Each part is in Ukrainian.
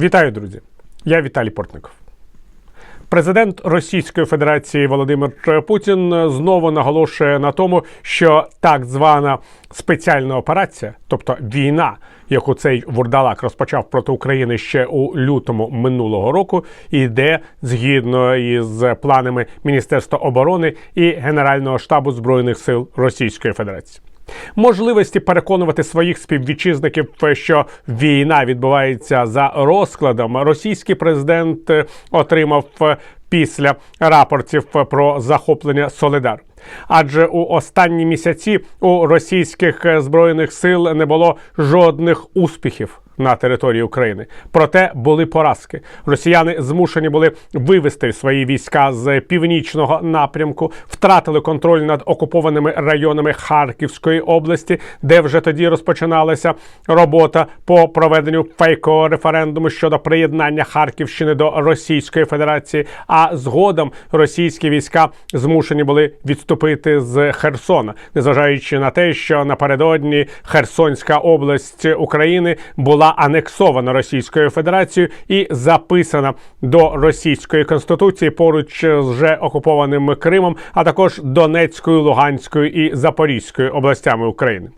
Вітаю, друзі! Я Віталій Портников. Президент Російської Федерації Володимир Путін знову наголошує на тому, що так звана спеціальна операція, тобто війна, яку цей вурдалак розпочав проти України ще у лютому минулого року, йде згідно із планами Міністерства оборони і Генерального штабу збройних сил Російської Федерації. Можливості переконувати своїх співвітчизників, що війна відбувається за розкладом, російський президент е, отримав е, після рапортів про захоплення Солидар. Адже у останні місяці у російських е, збройних сил не було жодних успіхів на території України. Проте були поразки. Росіяни змушені були вивести свої війська з північного напрямку, втратили контроль над окупованими районами Харківської області, де вже тоді розпочиналася робота по проведенню фейкового референдуму щодо приєднання Харківщини до Російської Федерації. А згодом російські війська змушені були відступити з Херсона, незважаючи на те, що напередодні Херсонська область України була анексована Російською Федерацією і записана до російської конституції поруч з вже окупованим Кримом, а також Донецькою, Луганською і Запорізькою областями України.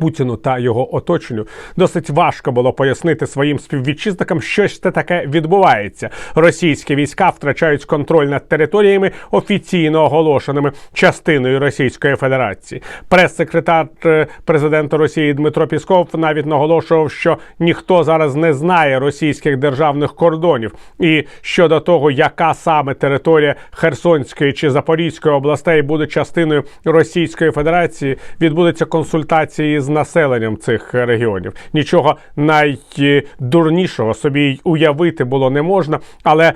Путіну та його оточенню досить важко було пояснити своїм співвітчизникам, що ж це таке відбувається. Російські війська втрачають контроль над територіями, офіційно оголошеними частиною Російської Федерації. Прес-секретар е, президента Росії Дмитро Пісков навіть наголошував, що ніхто зараз не знає російських державних кордонів. І щодо того, яка саме територія Херсонської чи Запорізької областей буде частиною Російської Федерації, відбудуться консультації з населенням цих регіонів. Нічого найдурнішого собі уявити було не можна, але.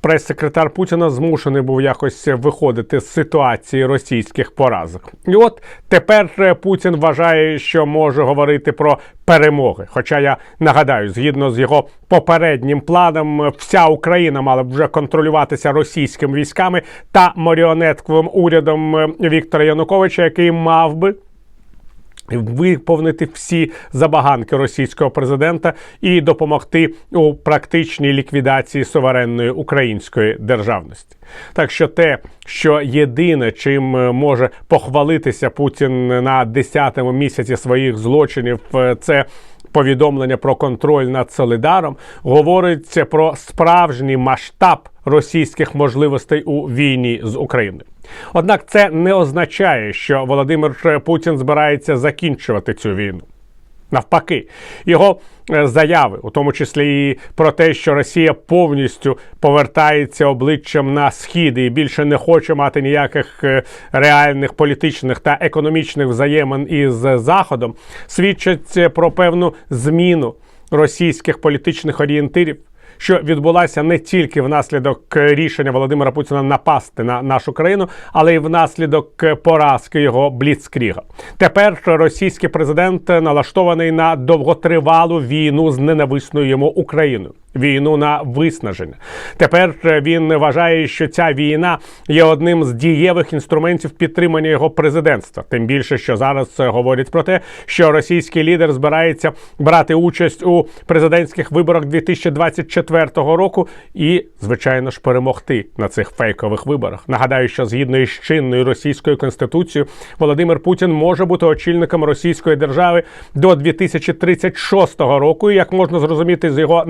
Прес-секретар Путіна змушений був якось виходити з ситуації російських поразок. І от тепер Путін вважає, що може говорити про перемоги. Хоча я нагадаю, згідно з його попереднім планом, вся Україна мала б вже контролюватися російськими військами та маріонетковим урядом Віктора Януковича, який мав би виповнити всі забаганки російського президента і допомогти у практичній ліквідації суверенної української державності. Так що те, що єдине, чим може похвалитися Путін на 10-му місяці своїх злочинів, це повідомлення про контроль над Солидаром, говорить про справжній масштаб російських можливостей у війні з Україною. Однак це не означає, що Володимир Путін збирається закінчувати цю війну. Навпаки, його заяви, у тому числі і про те, що Росія повністю повертається обличчям на схід і більше не хоче мати ніяких реальних політичних та економічних взаємин із Заходом, свідчать про певну зміну російських політичних орієнтирів що відбулася не тільки внаслідок рішення Володимира Путіна напасти на нашу країну, але й внаслідок поразки його бліцкріга. Тепер російський президент налаштований на довготривалу війну з ненависною йому Україною війну на виснаження. Тепер він вважає, що ця війна є одним з дієвих інструментів підтримання його президентства. Тим більше, що зараз говорять про те, що російський лідер збирається брати участь у президентських виборах 2024 року і, звичайно ж, перемогти на цих фейкових виборах. Нагадаю, що згідно із чинною російською конституцією Володимир Путін може бути очільником російської держави до 2036 року. І, Як можна зрозуміти з його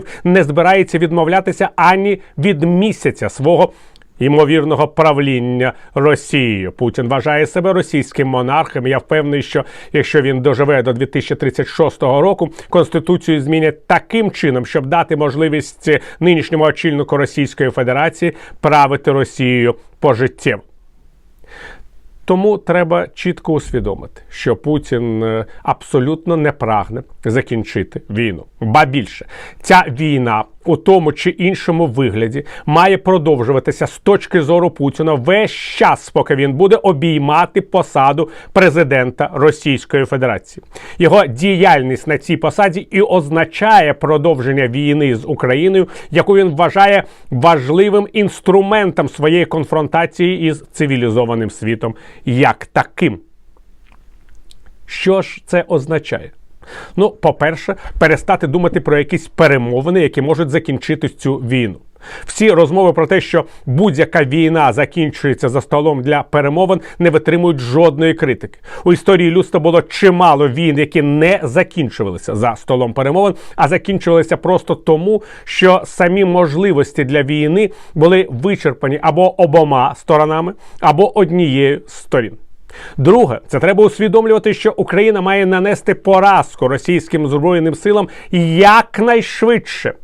настроїв, не збирається відмовлятися ані від місяця свого. Ймовірного правління Росією Путін вважає себе російським монархом. Я впевнений, що якщо він доживе до 2036 року, конституцію змінять таким чином, щоб дати можливість нинішньому очільнику Російської Федерації правити Росією пожиттєво. Тому треба чітко усвідомити, що Путін е, абсолютно не прагне закінчити війну. Ба більше ця війна у тому чи іншому вигляді має продовжуватися з точки зору Путіна весь час, поки він буде обіймати посаду президента Російської Федерації. Його діяльність на цій посаді і означає продовження війни з Україною, яку він вважає важливим інструментом своєї конфронтації із цивілізованим світом як таким. Що ж це означає? Ну, по-перше, перестати думати про якісь перемовини, які можуть закінчити цю війну. Всі розмови про те, що будь-яка війна закінчується за столом для перемовин, не витримують жодної критики. У історії людства було чимало війн, які не закінчувалися за столом перемовин, а закінчувалися просто тому, що самі можливості для війни були вичерпані або обома сторонами, або однією з сторін. Друге, це треба усвідомлювати, що Україна має нанести поразку російським збройним силам якнайшвидше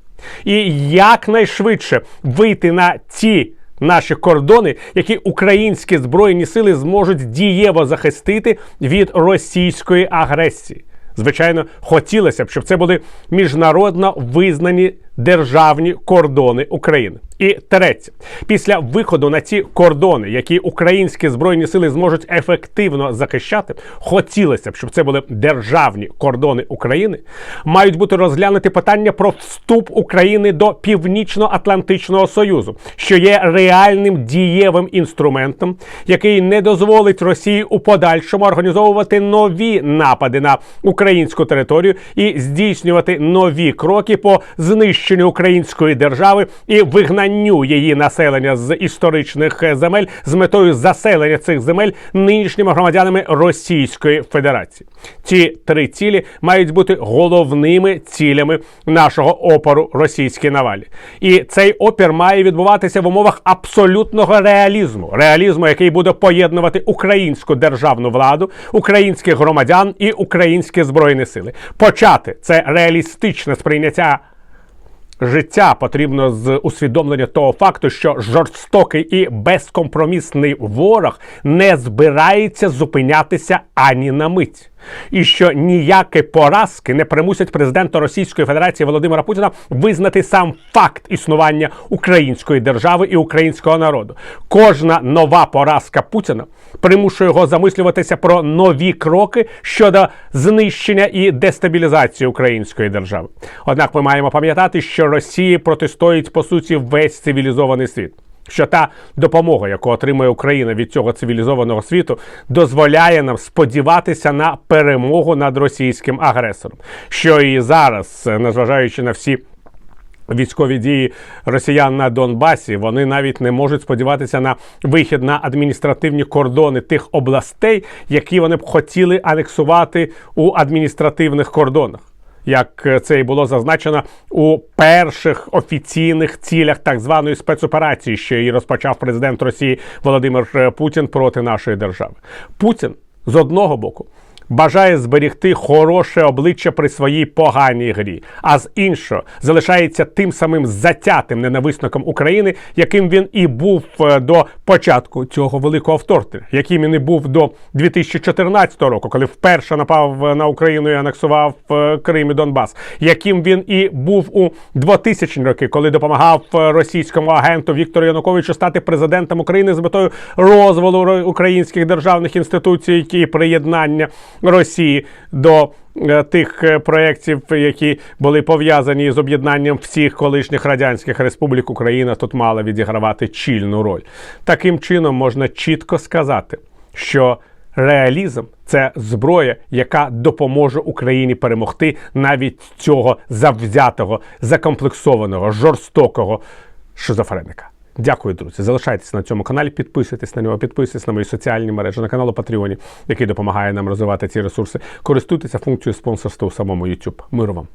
і якнайшвидше вийти на ті наші кордони, які українські збройні сили зможуть дієво захистити від російської агресії. Звичайно, хотілося б, щоб це були міжнародно визнані державні кордони України. І третє, після виходу на ці кордони, які українські збройні сили зможуть ефективно захищати, хотілося б, щоб це були державні кордони України, мають бути розглянуті питання про вступ України до Північно-Атлантичного Союзу, що є реальним дієвим інструментом, який не дозволить Росії у подальшому організовувати нові напади на українську територію і здійснювати нові кроки по знищенню української держави і вигнанню її населення з історичних земель з метою заселення цих земель нинішніми громадянами Російської Федерації. Ці три цілі мають бути головними цілями нашого опору російській навалі. І цей опір має відбуватися в умовах абсолютного реалізму, реалізму, який буде поєднувати українську державну владу, українських громадян і українські збройні сили. Почати це реалістичне сприйняття. Життя потрібно з усвідомлення того факту, що жорстокий і безкомпромісний ворог не збирається зупинятися ані на мить. І що ніякі поразки не примусять президента Російської Федерації Володимира Путіна визнати сам факт існування української держави і українського народу. Кожна нова поразка Путіна примушує його замислюватися про нові кроки щодо знищення і дестабілізації української держави. Однак ми маємо пам'ятати, що Росії протистоїть по суті весь цивілізований світ. Що та допомога, яку отримує Україна від цього цивілізованого світу, дозволяє нам сподіватися на перемогу над російським агресором, що і зараз, незважаючи на всі військові дії росіян на Донбасі, вони навіть не можуть сподіватися на вихід на адміністративні кордони тих областей, які вони б хотіли анексувати у адміністративних кордонах. Як це і було зазначено у перших офіційних цілях так званої спецоперації, що її розпочав президент Росії Володимир Путін проти нашої держави. Путін з одного боку бажає зберігти хороше обличчя при своїй поганій грі, а з іншого залишається тим самим затятим ненависником України, яким він і був е, до початку цього великого вторгнення, яким він і був до 2014 року, коли вперше напав на Україну і анексував е, Крим і Донбас, яким він і був у 2000 роки, коли допомагав е, російському агенту Віктору Януковичу стати президентом України з метою розвалу українських державних інституцій і приєднання Росії до е, тих е, проєктів, які були пов'язані з об'єднанням всіх колишніх радянських республік, Україна тут мала відігравати чільну роль. Таким чином можна чітко сказати, що реалізм це зброя, яка допоможе Україні перемогти навіть цього завзятого, закомплексованого, жорстокого шизофреника. Дякую, друзі. Залишайтесь на цьому каналі, підписуйтесь на нього, підписуйтесь на мої соціальні мережі, на канал у Патреоні, який допомагає нам розвивати ці ресурси. Користуйтеся функцією спонсорства у самому YouTube. Миру вам!